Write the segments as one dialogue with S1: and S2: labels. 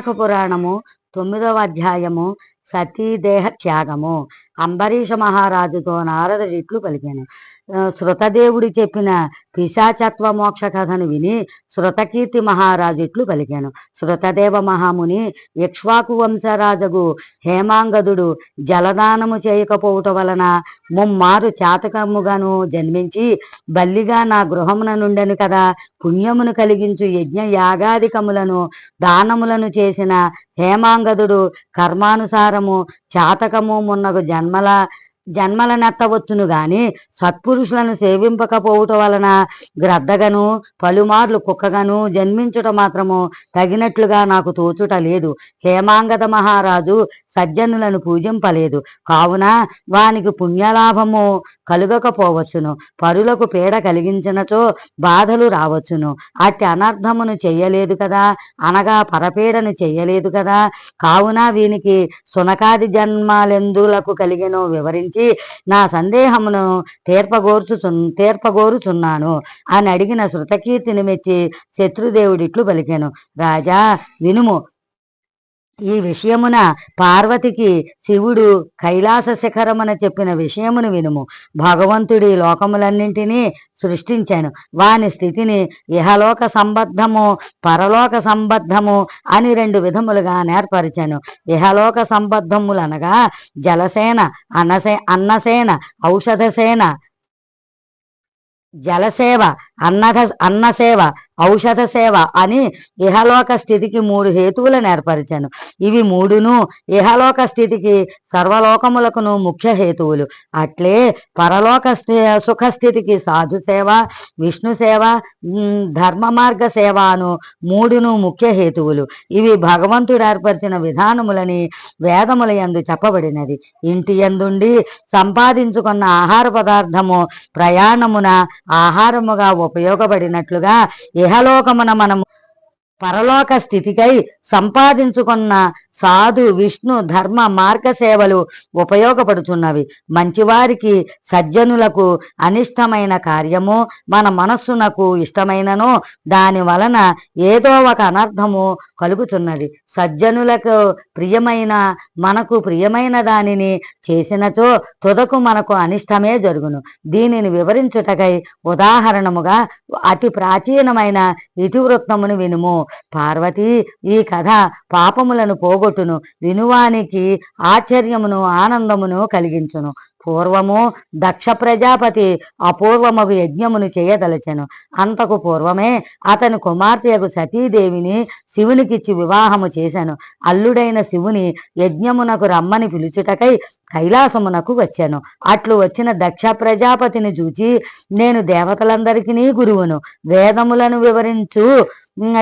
S1: విశాఖ పురాణము తొమ్మిదవ అధ్యాయము సతీదేహ త్యాగము. అంబరీష మహారాజుతో నారద ఇట్లు పలికాను. శృతదేవుడు చెప్పిన పిశాచత్వ మోక్ష కథను విని శృతకీర్తి మహారాజిట్లు పలికాను. శృతదేవ మహాముని ఇక్ష్వాకు వంశరాజగు హేమాంగదుడు జలదానము చేయకపోవట వలన ముమ్మారు చాతకముగాను జన్మించి బల్లిగా నా గృహమున నుండెను కదా. పుణ్యమును కలిగించు యజ్ఞ యాగాదికములను దానములను చేసిన హేమాంగదుడు కర్మానుసారము చాతకము మున్నగు జన్మల జన్మల నెత్తవచ్చును గాని సత్పురుషులను సేవింపకపోవటం వలన గ్రద్దగను పలుమార్లు కుక్కగను జన్మించుట మాత్రము తగినట్లుగా నాకు తోచుట లేదు. హేమాంగద మహారాజు సజ్జనులను పూజింపలేదు. కావున వానికి పుణ్యలాభము కలుగకపోవచ్చును. పరులకు పీడ కలిగించినచో బాధలు రావచ్చును. అట్టి అనర్థమును చెయ్యలేదు కదా? అనగా పరపీడను చెయ్యలేదు కదా? కావున వీనికి సునకాది జన్మాలెందులకు కలిగినో వివరించి నా సందేహమును తీర్పగోర్చు తీర్పగోరుచున్నాను అని అడిగిన శృతకీర్తిని మెచ్చి శత్రుదేవుడిట్లు పలికాను. రాజా వినుము ఈ విషయమున పార్వతికి శివుడు కైలాస శిఖరమున చెప్పిన విషయమును వినుము. భగవంతుడి లోకములన్నింటినీ సృష్టించాను. వాని స్థితిని ఇహలోక సంబద్ధము పరలోక సంబద్ధము అని రెండు విధములుగా నేర్పరిచాను. ఇహలోక సంబద్ధములనగా జలసేన అన్నసే అన్నసేన ఔషధసేన జలసేవ అన్నద అన్నసేవ ఔషధ సేవ అని ఇహలోక స్థితికి మూడు హేతువులను ఏర్పరిచాను. ఇవి మూడును ఇహలోక స్థితికి సర్వలోకములకును ముఖ్య హేతువులు. అట్లే పరలోక స్థి- సుఖ స్థితికి సాధు సేవ విష్ణు సేవ ధర్మ మార్గ సేవ అను మూడును ముఖ్య హేతువులు. ఇవి భగవంతుడు ఏర్పరిచిన విధానములని వేదముల యందు చెప్పబడినది ఇంటి ఎందుండి సంపాదించుకున్న ఆహార పదార్థము ప్రయాణమున ఆహారముగా ఉపయోగపడినట్లుగా ఇహలోకమున మనము పరలోక స్థితికై సంపాదించుకున్న సాధు విష్ణు ధర్మ మార్గ సేవలు ఉపయోగపడుతున్నవి. మంచివారికి సజ్జనులకు అనిష్టమైన కార్యము మన మనస్సునకు ఇష్టమైనను. దాని వలన ఏదో ఒక అనర్థము కలుగుతున్నది. సజ్జనులకు ప్రియమైన మనకు ప్రియమైన దానిని చేసినచో తుదకు మనకు అనిష్టమే జరుగును. దీనిని వివరించుటకై ఉదాహరణముగా అతి ప్రాచీనమైన ఇతివృత్తమును వినుము. పార్వతి ఈ కథ పాపములను పోగొట్టును వినువానికి ఆశ్చర్యమును ఆనందమును కలిగించును. పూర్వము దక్ష ప్రజాపతి అపూర్వమగు యజ్ఞమును చేయదలచెను. అంతకు పూర్వమే అతని కుమార్తెకు సతీదేవిని శివునికిచ్చి వివాహము చేశాను అల్లుడైన శివుని యజ్ఞమునకు రమ్మని పిలుచుటకై కైలాసమునకు వచ్చాను. అట్లు వచ్చిన దక్ష ప్రజాపతిని చూచి నేను దేవతలందరికీ గురువును. వేదములను వివరించు.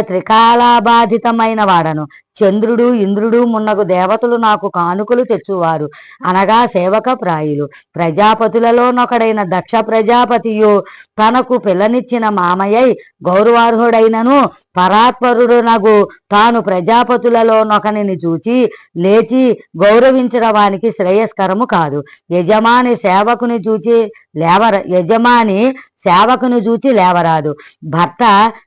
S1: త్రికాలాబాధితమైన వాడను. చంద్రుడు ఇంద్రుడు మున్నగు దేవతలు నాకు కానుకలు తెచ్చువారు. అనగా సేవక ప్రాయులు. ప్రజాపతులలోనొకడైన దక్ష ప్రజాపతియు తనకు పిల్లనిచ్చిన మామయ్యై గౌరవార్హుడైనను పరాత్పరుడునగు తాను ప్రజాపతులలోనొకనిని చూచి లేచి గౌరవించడవానికి శ్రేయస్కరము కాదు. యజమాని సేవకుని చూచి లేవర యజమాని సేవకుని చూచి లేవరాదు. భర్త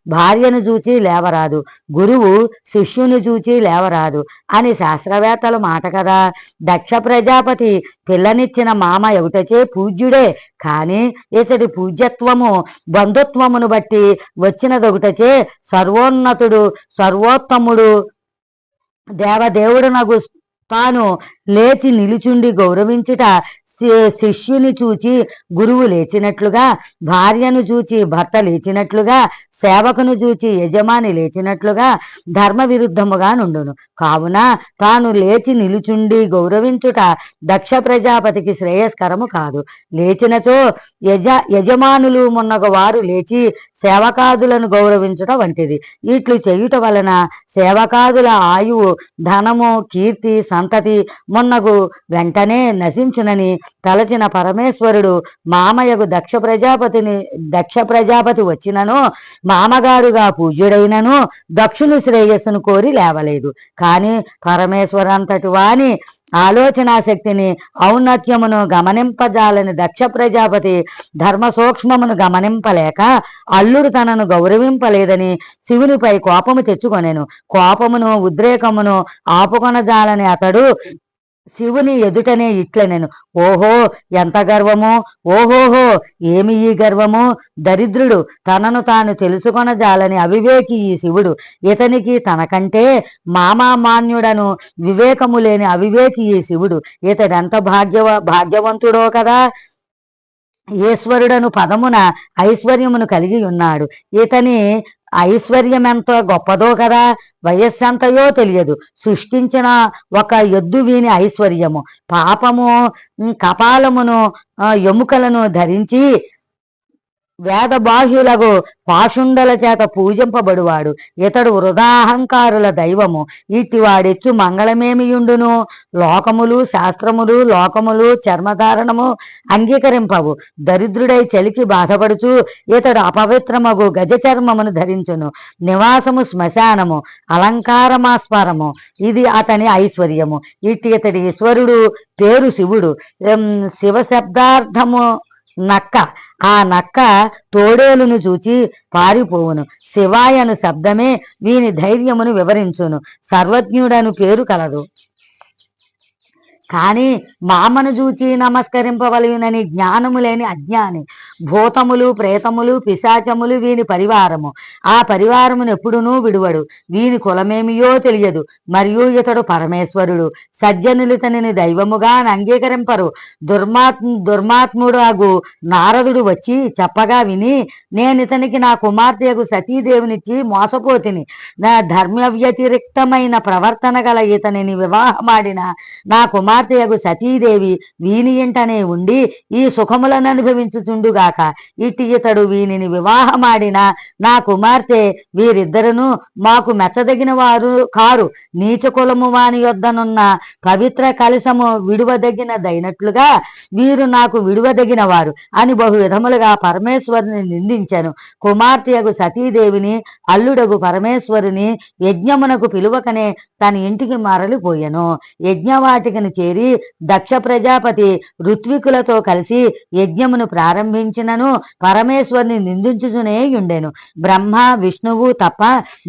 S1: భార్యను చూచి లేవరాదు. గురువు శిష్యుని చూచి లేవరాదు అని శాస్త్రవేత్తల మాట కదా. దక్ష ప్రజాపతి పిల్లనిచ్చిన మామ ఎవుటచే పూజ్యుడే కాని ఇతడి పూజ్యత్వము బంధుత్వమును బట్టి వచ్చినదొకటచే సర్వోన్నతుడు సర్వోత్తముడు. దేవదేవుడునగు తాను లేచి నిలుచుండి గౌరవించుట శిష్యుని చూచి గురువు లేచినట్లుగా భార్యను చూచి భర్త లేచినట్లుగా సేవకును చూచి యజమాని లేచినట్లుగా ధర్మ విరుద్ధముగా నుండును. కావున తాను లేచి నిలుచుండి గౌరవించుట దక్ష ప్రజాపతికి శ్రేయస్కరము కాదు. లేచినచో యజ యజమానులు మున్నగ వారు లేచి సేవకాదులను గౌరవించుట వంటిది. ఇట్లు చేయుట వలన సేవకాదుల ఆయువు ధనము కీర్తి సంతతి మున్నగు వెంటనే నశించునని తలచిన పరమేశ్వరుడు మామయ్యకు దక్ష ప్రజాపతిని దక్ష ప్రజాపతి వచ్చినను మామగారుగా పూజ్యుడైనను దక్షుని శ్రేయస్సును కోరి లేవలేదు. కానీ పరమేశ్వరంతటి వాని ఆలోచనా శక్తిని ఔన్నత్యమును గమనింపజాలని దక్ష ప్రజాపతి ధర్మ సూక్ష్మమును గమనింపలేక అల్లుడు తనను గౌరవింపలేదని శివునిపై కోపము తెచ్చుకొనెను. కోపమును ఉద్రేకమును ఆపుకొనజాలని అతడు శివుని ఎదుటనే ఇట్లనెను ఓహో ఎంత గర్వము. ఓహోహో ఏమి ఈ గర్వము. దరిద్రుడు తనను తాను తెలుసుకొనజాలని అవివేకి ఈ శివుడు. ఇతనికి తనకంటే మామామాన్యుడను వివేకము లేని అవివేకి ఈ శివుడు. ఇతడెంత భాగ్యవ భాగ్యవంతుడో కదా. ఈశ్వరుడను పదమున ఐశ్వర్యమును కలిగి ఉన్నాడు. ఇతని ఐశ్వర్యం ఎంతో గొప్పదో కదా? వయస్సెంతయో తెలియదు. సృష్టించిన ఒక ఎద్దు వీని ఐశ్వర్యము. పాపము కపాలమును ఎముకలను ధరించి వేద వేదబాహ్యులకు పాషుండల చేత పూజింపబడువాడు. ఇతడు వృధాహంకారుల దైవము. ఇట్టివాడెచ్చు మంగళమేమియుండును? లోకములు శాస్త్రములు లోకములు చర్మధారణము అంగీకరింపవు. దరిద్రుడై చలికి బాధపడుచు ఇతడు అపవిత్రమగు గజ చర్మమును ధరించును. నివాసము శ్మశానము అలంకారమాస్పరము ఇది అతని ఐశ్వర్యము. ఇట్టి ఇతడి ఈశ్వరుడు పేరు శివుడు. శివశబ్దార్థము శివ శబ్దార్థము నక్క. ఆ నక్క తోడేలును చూచి పారిపోవును. శివాయను శబ్దమే వీని ధైర్యమును వివరించును. సర్వజ్ఞుడను పేరు కలదు. కాని మామను చూచి నమస్కరింపవలయునని జ్ఞానము లేని అజ్ఞాని. భూతములు ప్రేతములు పిశాచములు వీని పరివారము. ఆ పరివారమును ఎప్పుడునూ విడువడు. వీని కులమేమియో తెలియదు. మరియు ఇతడు పరమేశ్వరుడు. సజ్జనులితనిని దైవముగా అంగీకరింపరు. దుర్మాత్ దుర్మాత్ముడు అగు నారదుడు వచ్చి చెప్పగా విని నేనితనికి నా కుమార్తెకు సతీదేవినిచ్చి మోసపోతిని. నా ధర్మ వ్యతిరిక్తమైన ప్రవర్తన గల ఇతనిని వివాహమాడిన నా కుమార్తెయగు సతీదేవి వీని ఇంటనే ఉండి ఈ సుఖములను అనుభవించుచుండుగాక. ఇటు ఇతడు వీనిని వివాహమాడిన నా కుమార్తె వీరిద్దరును మాకు మెచ్చదగిన వారు కారు. నీచ కులము వాని యొద్దనున్న పవిత్ర కలశము విడువదగినదైనట్లుగా వీరు నాకు విడువదగిన వారు అని బహు విధములుగా పరమేశ్వరుని నిందించాను. కుమార్తెయగు సతీదేవిని అల్లుడగు పరమేశ్వరుని యజ్ఞమునకు పిలువకనే తన ఇంటికి మరలిపోయాను. యజ్ఞవాటికను చేరి దక్ష ప్రజాపతి ఋత్వికులతో కలిసి యజ్ఞమును ప్రారంభించినను పరమేశ్వరుని నిందించుచునే ఉండెను బ్రహ్మ విష్ణువు తప్ప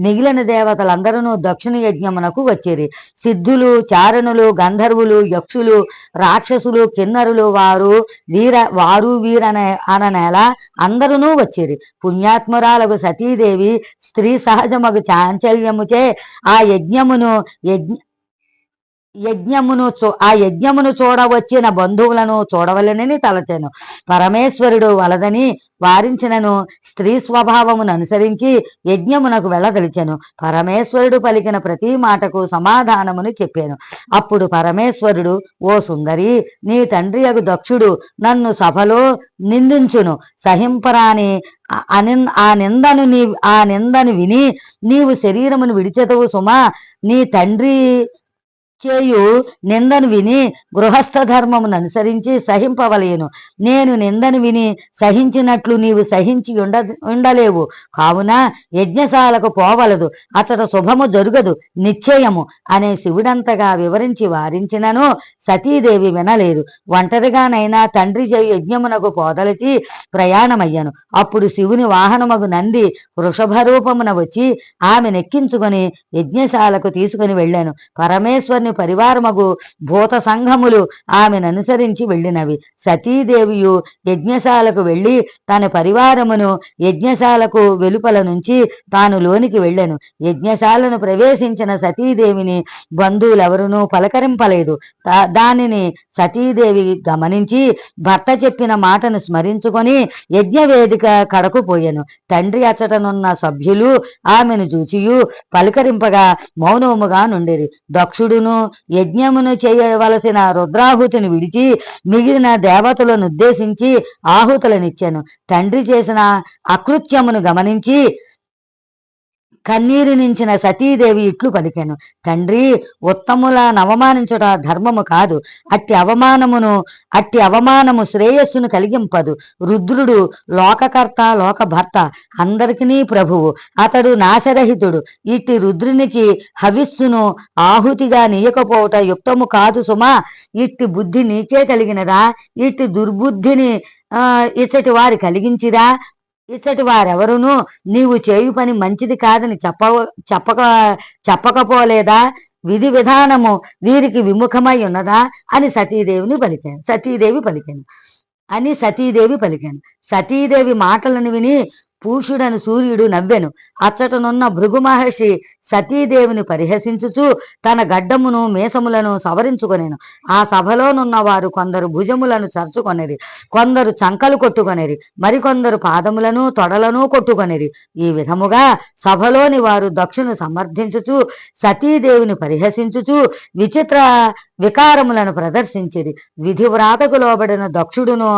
S1: మిగిలిన దేవతలందరూ దక్షిణ యజ్ఞమునకు వచ్చేరి. సిద్ధులు చారణులు గంధర్వులు యక్షులు రాక్షసులు కిన్నరులు వారు వీర వారు వీరనే అననేల అందరూ వచ్చేరి. పుణ్యాత్మురాలకు సతీదేవి స్త్రీ సహజమగు చాంచల్యముచే ఆ యజ్ఞమును యజ్ఞ యజ్ఞమును చూ ఆ యజ్ఞమును చూడవచ్చిన బంధువులను చూడవలనని తలచెను. పరమేశ్వరుడు వలదని వారించినను స్త్రీ స్వభావమును అనుసరించి యజ్ఞమునకు వెళ్ళదలిచెను. పరమేశ్వరుడు పలికిన ప్రతి మాటకు సమాధానమును చెప్పాను. అప్పుడు పరమేశ్వరుడు ఓ సుందరి నీ తండ్రి అగు దక్షుడు నన్ను సభలో నిందించును. సహింపరాని ఆ- ఆ నిందను నీ ఆ నిందను విని నీవు శరీరమును విడిచెదవు సుమా. నీ తండ్రి చేయు నిందను విని గృహస్థ ధర్మమును అనుసరించి సహింపవలేను. నేను నిందను విని సహించినట్లు నీవు సహించి ఉండ ఉండలేవు. కావున యజ్ఞశాలకు పోవలదు. అతడు శుభము జరుగదు. నిశ్చయము అనే శివుడంతగా వివరించి వారించినను సతీదేవి వినలేదు. ఒంటరిగానైనా తండ్రి చేయు యజ్ఞమునకు పోదలిచి ప్రయాణమయ్యను. అప్పుడు శివుని వాహనమగు నంది వృషభ రూపమున వచ్చి ఆమె నెక్కించుకొని యజ్ఞశాలకు తీసుకుని వెళ్ళాను. పరమేశ్వరుని పరివారమగు భూత సంఘములు ఆమెను అనుసరించి వెళ్ళినవి. సతీదేవియు యజ్ఞశాలకు వెళ్ళి తన పరివారమును యజ్ఞశాలకు వెలుపల నుంచి తాను లోనికి వెళ్ళాను. యజ్ఞశాలను ప్రవేశించిన సతీదేవిని బంధువులెవరునూ పలకరింపలేదు. దానిని సతీదేవి గమనించి భర్త చెప్పిన మాటను స్మరించుకొని యజ్ఞవేదిక కడకు పోయెను. తండ్రి అచ్చటనున్న సభ్యులు ఆమెను చూచియు పలకరింపగా మౌనముగా నుండిరి. దక్షుడును యజ్ఞమును చేయవలసిన రుద్రాహుతిని విడిచి మిగిలిన దేవతలను ఉద్దేశించి ఆహుతులనిచ్చాను. తండ్రి చేసిన అకృత్యమును గమనించి కన్నీరు నించిన సతీదేవి ఇట్లు పలికాను. తండ్రి ఉత్తముల నవమానించుట ధర్మము కాదు. అట్టి అవమానమును అట్టి అవమానము శ్రేయస్సును కలిగింపదు. రుద్రుడు లోకకర్త లోకభర్త అందరికీ ప్రభువు. అతడు నాశరహితుడు. ఇట్టి రుద్రునికి హవిస్సును ఆహుతిగా నీయకపోవట యుక్తము కాదు సుమా. ఇట్టి బుద్ధి నీకే కలిగినదా? ఇట్టి దుర్బుద్ధిని ఆ ఇచ్చటి వారి కలిగించిరా ఇచ్చటి వారెవరును నీవు చేయు పని మంచిది కాదని చెప్ప చెప్పక చెప్పకపోలేదా? విధి విధానము వీరికి విముఖమై ఉన్నదా? అని సతీదేవిని పలికాను. సతీదేవి పలికాను. అని సతీదేవి పలికాను. సతీదేవి మాటలను విని పూషుడను సూర్యుడు నవ్వెను. అచ్చటనున్న భృగు మహర్షి సతీదేవిని పరిహసించుచు తన గడ్డమును మీసములను సవరించుకొనేను. ఆ సభలోనున్న వారు కొందరు భుజములను చరుచుకొనిరి కొందరు చంకలు కొట్టుకొనేది మరికొందరు పాదములను తొడలను కొట్టుకొనేది ఈ విధముగా సభలోని వారు దక్షును సమర్థించుచు సతీదేవిని పరిహసించుచు విచిత్ర వికారములను ప్రదర్శించేది విధివ్రాతకు లోబడిన దక్షుడును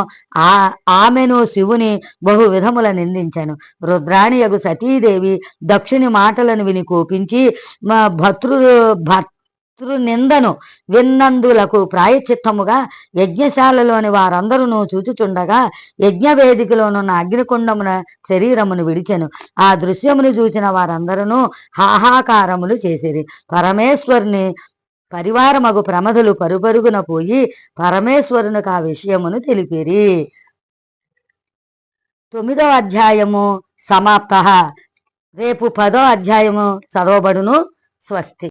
S1: ఆ ఆమెను శివుని బహు విధముల నిందించాను. రుద్రాణియగు సతీదేవి దక్షుని మాటలను విని కోపించి మా భర్తృ భర్తృ నిందను విన్నందులకు ప్రాయచిత్తముగా యజ్ఞశాలలోని వారందరూ చూచుచుండగా యజ్ఞ వేదికలోనున్న అగ్నికుండమున శరీరమును విడిచెను. ఆ దృశ్యమును చూసిన వారందరూ హాహాకారములు చేసిరి. పరమేశ్వరుని పరివారమగు ప్రమదులు పరుపరుగున పోయి పరమేశ్వరునికి ఆ విషయమును తెలిపిరి. తొమ్మిదవ అధ్యాయము సమాప్త. రేపు పదో అధ్యాయము చదవబడును. స్వస్తి.